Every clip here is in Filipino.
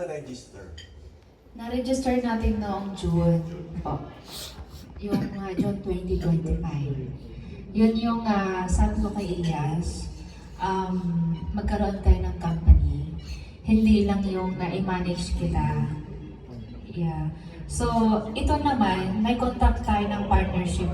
na-register? Na-register natin noong June po. Yung ah, June 2025. Yun yung ah, sabi ko kay Elias, um, magkaroon tayo ng company. Hindi lang yung na-manage kita. Yeah. So, ito naman, may contact tayo ng partnership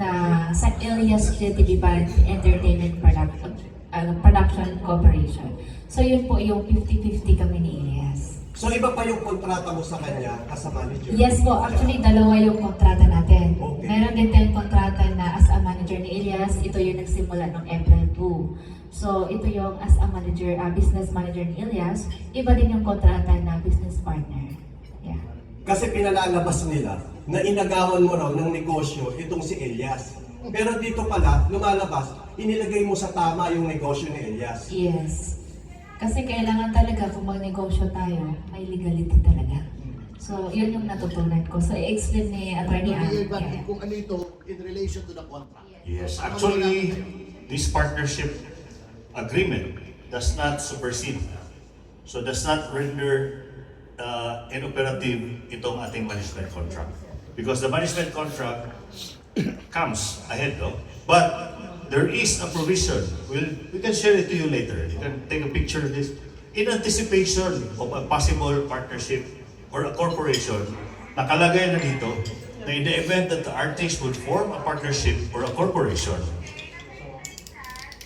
na sa Elias GTV Band Entertainment Production, ah, Production Corporation. So, yun po yung 50-50 kami ni Elias. So iba pa yung kontrata mo sa kanya as a manager? Yes po, actually dalawa yung kontrata natin. Okay. Meron din tayong kontrata na as a manager ni Elias, ito yung nagsimula noong April 2. So ito yung as a manager, ah, business manager ni Elias, iba din yung kontrata na business partner. Yeah. Kasi pinalalabas nila na inagawan mo raw ng negosyo itong si Elias. Pero dito pala, lumalabas, inilagay mo sa tama yung negosyo ni Elias. Yes. Kasi kailangan talaga kung magnegosyo tayo, may legality talaga. So yun yung natutunan ko. So i-explain ni Attorney Ann. Yeah. kung ano ito in relation to the contract. Yes, actually, this partnership agreement does not supersede. So does not render uh, inoperative itong ating management contract. Because the management contract comes ahead, no? But there is a provision. We'll, we can share it to you later. You can take a picture of this. In anticipation of a possible partnership or a corporation, nakalagay na dito na in the event that the artist would form a partnership or a corporation,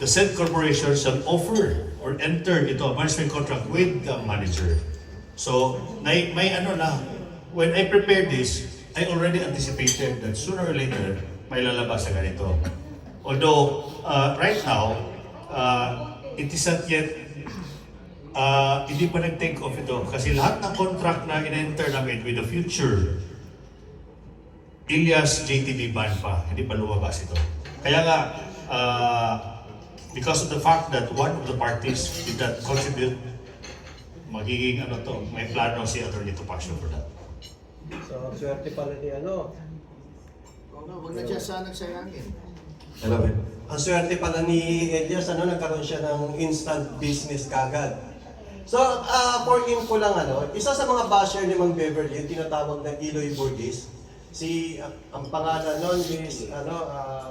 the said corporation shall offer or enter into a management contract with the manager. So, may, may ano na, when I prepared this, I already anticipated that sooner or later, may lalabas sa ganito. Although, uh, right now, uh, it is not yet, uh, hindi pa nag-take off ito. Kasi lahat ng contract na in-enter namin with the future Ilias JTB ban pa, hindi pa lumabas ito. Kaya nga, uh, because of the fact that one of the parties did not contribute, magiging ano to, may plano si Atty. Topacio for that. So, swerte pala ni ano. No, wag na dyan sa nagsayangin. Hello. Ang swerte pala ni Elias, ano, nagkaroon siya ng instant business kagad. So, uh, for info lang, ano, isa sa mga basher ni Mang Beverly, yung tinatawag na Eloy Burgess, si, uh, ang pangalan nun is, ano, uh,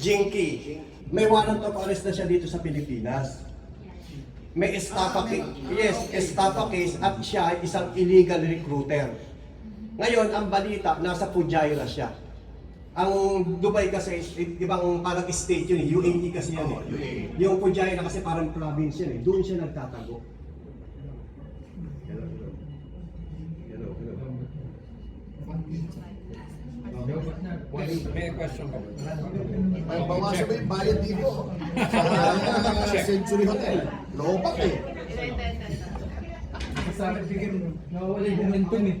Jinky. May warrant of arrest na siya dito sa Pilipinas. May estafa case, yes, estafa case at siya ay isang illegal recruiter. Ngayon, ang balita, nasa Fujairah siya. Ang Dubai kasi, i- ibang parang state yun, eh, UAE kasi yan eh. Yung Fujairah kasi parang province yun eh. Doon siya nagtatago. May question ka. Ay, bawasan mo yung bayad dito. Sa Century Hotel. Lobak eh. Sa akin, bigyan nawawala yung momentum eh.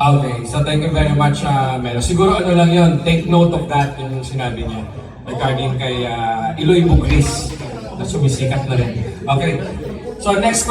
Okay, so thank you very much, uh, Melo. Siguro ano lang yun, take note of that yung sinabi niya regarding kay uh, Iloy Bugris na sumisikat na rin. Okay, so next question.